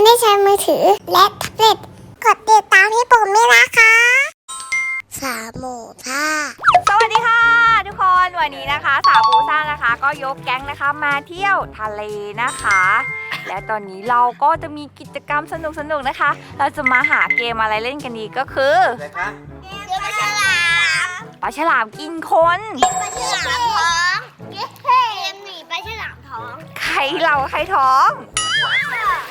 คนที่ใช้มือถือและแท็บเล็ตกดติดตามให้ผมด้วยนะคะสามหมูท่าสวัสดีค่ะ ทุกคนวันนี้นะคะ สาวบูซ่านะคะ ก็ยกแก๊งนะคะมาเที่ยวทะเลนะคะ และตอนนี้เราก็จะมีกิจกรรมสนุกๆนะคะ เราจะมาหาเกมอะไรเล่นกันดีก็คืออะไรคะเกมปลาฉลามปลาฉลามกินคนปลาฉลามท้องเกมหนีปลาฉลามท้อง ใครเราใครท้องปลา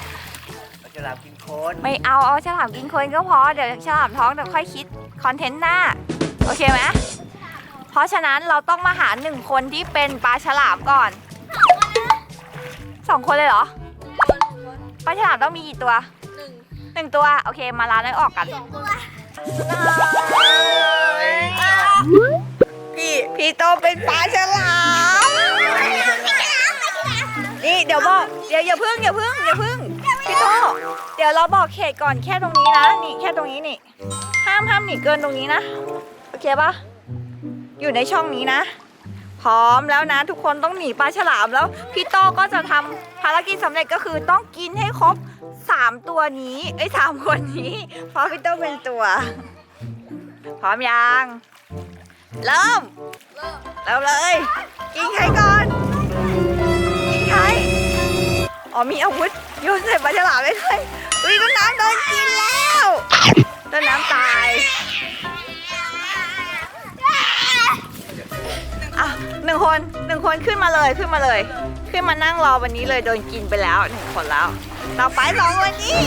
ฉลามกินโคน ไม่เอาเอาฉลามกินคนก็พอเดี๋ยวฉลามท้องเดี๋ยวค่อยคิดคอนเทนต์หน้า โอเคไหมเพราะฉะนั้นเราต้องมาหาหนึ่งคนที่เป็นปลาฉลามก่อนสองคนเลยเหรอปลาฉลามต้องมีกี่ตัวหนึ่งตัวโอเคมาล้างแล้วออกกัน พี่พี่โตเป็นปลาฉลาม นี่เดี๋ยวบอกเดี๋ยวอย่าพึ่งอย่าพึ่งอย่าพึ่ง พี่โตเดี๋ยวเราบอกเขตก่อนแค่ตรงนี้นะ นี่แค่ตรงนี้นี่ ห้ามห้ามหนีเกินตรงนี้นะ โอเคปะอยู่ในช่องนี้นะ พร้อมแล้วนะ ทุกคนต้องหนีปลาฉลามแล้วพี่โตก็จะทำภารกิจสำเร็จก็คือต้องกินให้ครบสามตัวนี้ไอ้ยสามคนนี้เพราะพี่โตเป็นตัว พร้อมยัง เริ่ม เริ่มเลย กินใครก่อน อ๋อมีอาวุธโยนใส่ปลาฉลามได้ด้วยอุ้ยต้นน้ำโดนกินแล้วต้นน้ำตายอะหนึ่งคนหนึ่งคนขึ้นมาเลยขึ้นมาเลย ขึ้นมานั่งรอวันนี้เลยโดนกินไปแล้วหนึ่งคนแล้ว ต่อไปสองวันนี้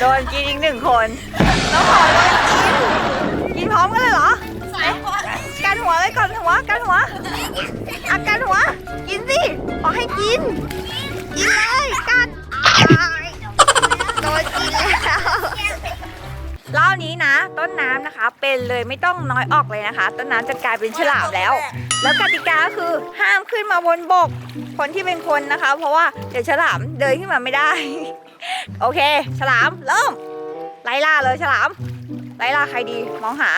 โดนกินอีกหนึ่งคนน้องหอโดนกินกินพร้อมกันเลยเหรอ หัวเลยก่อนหัวกันหัวอากันหัว กินสิขอให้กิน กินเลยกันโดนกินแล้วรอบนี้นะ ต้นน้ำนะคะ เป็นเลยไม่ต้องน้อยออกเลยนะคะ ต้นน้ำจะกลายเป็นฉลามแล้ว แล้วกติกาคือห้ามขึ้นมาบนบก คนที่เป็นคนนะคะ เพราะว่าเดี๋ยวฉลามเดินขึ้นมาไม่ได้ โอเค ฉลามเริ่มไล่ล่าเลยฉลามไล่ล่าใครดีมองหา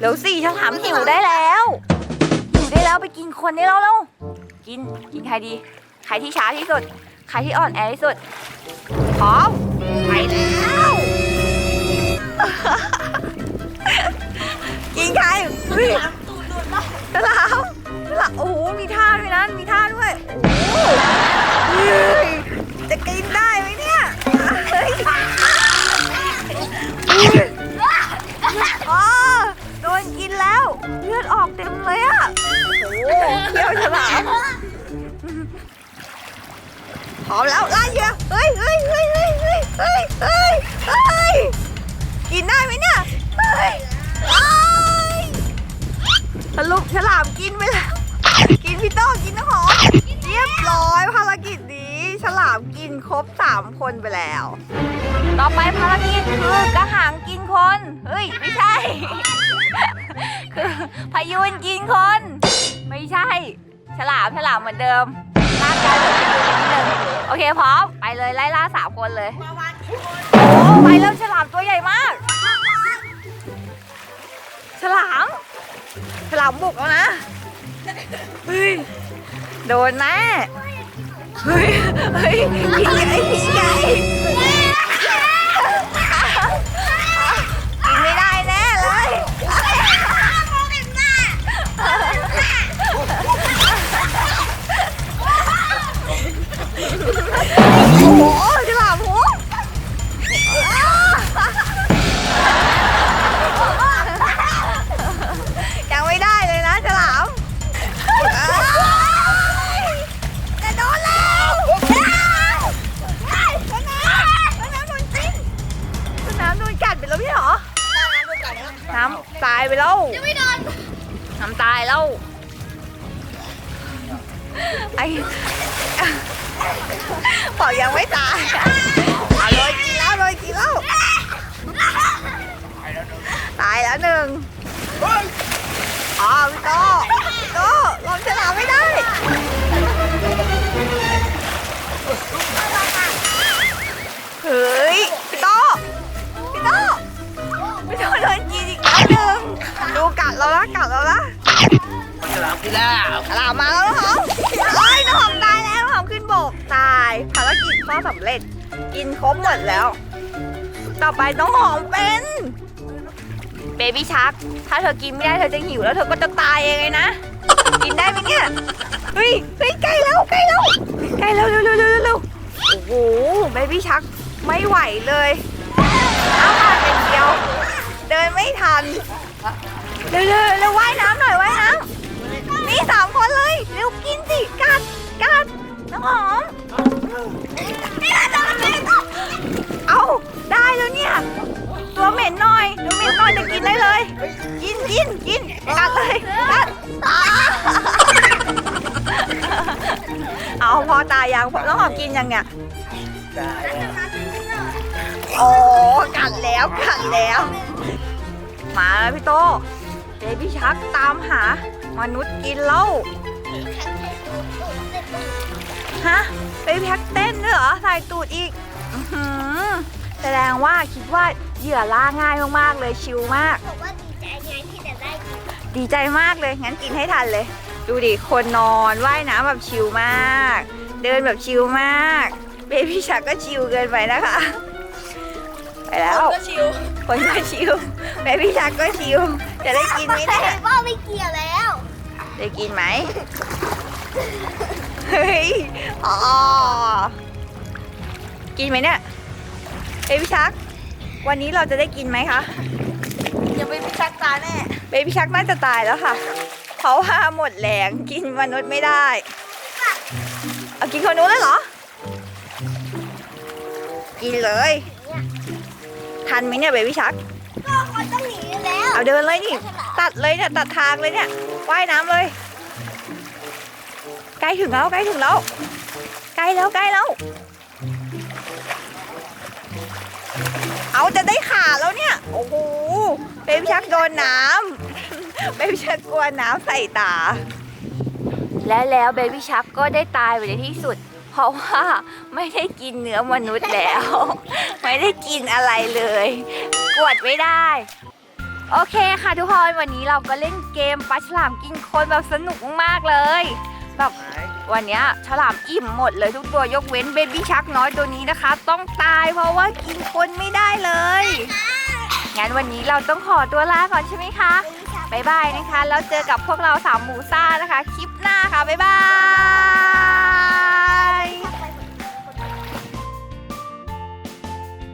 เร็วสิฉลามหิวได้แล้วหิวได้แล้วไปกินคนได้แล้วเร็วกินกินใครดี ใครที่ช้าที่สุด ใครที่อ่อนแอที่สุดพร้อมไปแล้ว ฉลามกินไปแล้ว กินพี่โต้กินน้ำหอมเรียบร้อยภารกิจนี้ ฉลามกินครบสามคนไปแล้ว ต่อไปภารกิจคือกระหังกินคน เฮ้ย ไม่ใช่ คือพายุนกินคน ไม่ใช่ ฉลามฉลามเหมือนเดิมร่างกายเหมือนพยูนนิดนึงโอเคพร้อมไปเลยไล่ล่าสามคนเลยโอ้ไปแล้วฉลาม โดนแน่เฮ้ยเฮ้ยพี่ใหญ่พี่ใหญ่ แล้วพี่เหรอน้ำตายไปแล้วไม่โดนน้ำตายแล้วไอ้บอกยังไม่ตายเอาโดนกินแล้วโดนกินแล้วตายแล้วหนึ่ง เราละกัดเราละปลาฉลามกินแล้วฉลามมาแล้วน้องหอมเฮ้ยน้องหอมตายแล้วน้องหอมขึ้นบกตายภารกิจข้อสำเร็จ กินครบหมดแล้ว ต่อไปน้องหอมเป็นเบบี้ชักถ้าเธอกินไม่ได้เธอจะหิวแล้วเธอก็จะตายเองเลยนะ กินได้ไหมเนี่ย เฮ้ยเฮ้ยใกล้แล้วใกล้แล้วใกล้แล้วเร็วเร็วเร็วเร็วโอ้โหเบบี้ชักไม่ไหวเลย เอามาเป็นเดียว เดินไม่ทัน เร็วเร็วเร็วว่ายน้ำหน่อยว่ายน้ำนี่สามคนเลย เร็วกินสิกัดกัดน้ำหอมเอาได้แล้วเนี่ย ตัวเหม็นหน่อยตัวเหม็นหน่อยจะกินได้เลย กินกินกินกัดเลยกัดอ่าเอาพอตายยังน้องหอมกินยังเนี่ยโอ้กัดแล้วกัดแล้ว มาแล้วพี่โต เบบี้ชักตามหา มนุษย์กินเหล้าฮะเบบี้ชักเต้นด้วยเหรอใส่ตูดอีกอื้อหือแสดงว่าคิดว่าเหยื่อล่าง่ายมากๆเลยชิลมาก บอกว่าดีใจไงที่จะได้กินดีใจมากเลยงั้นกินให้ทันเลย ดูดิคนนอนว่ายน้ำแบบชิลมาก เดินแบบชิลมากเบบี้ชักก็ชิลเกินไปนะคะไปแล้วก็ชิวคนก็ชิลเบบี้ชักก็ชิลจะได้กินไหมเนี่ยว่าไม่เกี่ยวแล้วได้กินไหมเฮ้ยอ๋อกินไหมเนี่ยเบบี้ชัก วันนี้เราจะได้กินไหมคะอย่าไปพิชักตาแน่เบบี้ชักน่าจะตายแล้วค่ะเพราะว่าหมดแรงกินมนุษย์ไม่ได้เอากินคนนู้นเลยเหรอ กินเลย ทันไหมเนี่ยเบบี้ชัก ก็เขาต้องหนีแล้วเอาเดินเลยนี่ ตัดเลยเนี่ยตัดทางเลยเนี่ยว่ายน้ำเลย ใกล้ถึงแล้วใกล้ถึงแล้วใกล้แล้วใกล้แล้ว เอาจะได้ขาแล้วเนี่ย โอ้โหเบบี้ชักโดนน้ำเบบี้ชักกลัวน้ำใส่ตา และแล้วเบบี้ชักก็ได้ตายไปในที่สุด เพราะว่าไม่ได้กินเนื้อมนุษย์แล้ว ไม่ได้กินอะไรเลย กวดไม่ได้ โอเคค่ะทุกคนวันนี้เราก็เล่นเกมปลาฉลามกินคนแบบสนุกมากๆเลยแบบวันเนี้ยฉลามอิ่มหมดเลยทุกตัวยกเว้นเบบี้ชักน้อยตัวนี้นะคะ ต้องตายเพราะว่ากินคนไม่ได้เลยงั้นวันนี้เราต้องขอตัวลาก่อนใช่ไหมคะบ๊ายบายนะคะ แล้วเจอกับพวกเราสามหมูซ่านะคะ คลิปหน้าค่ะ บ๊ายบาย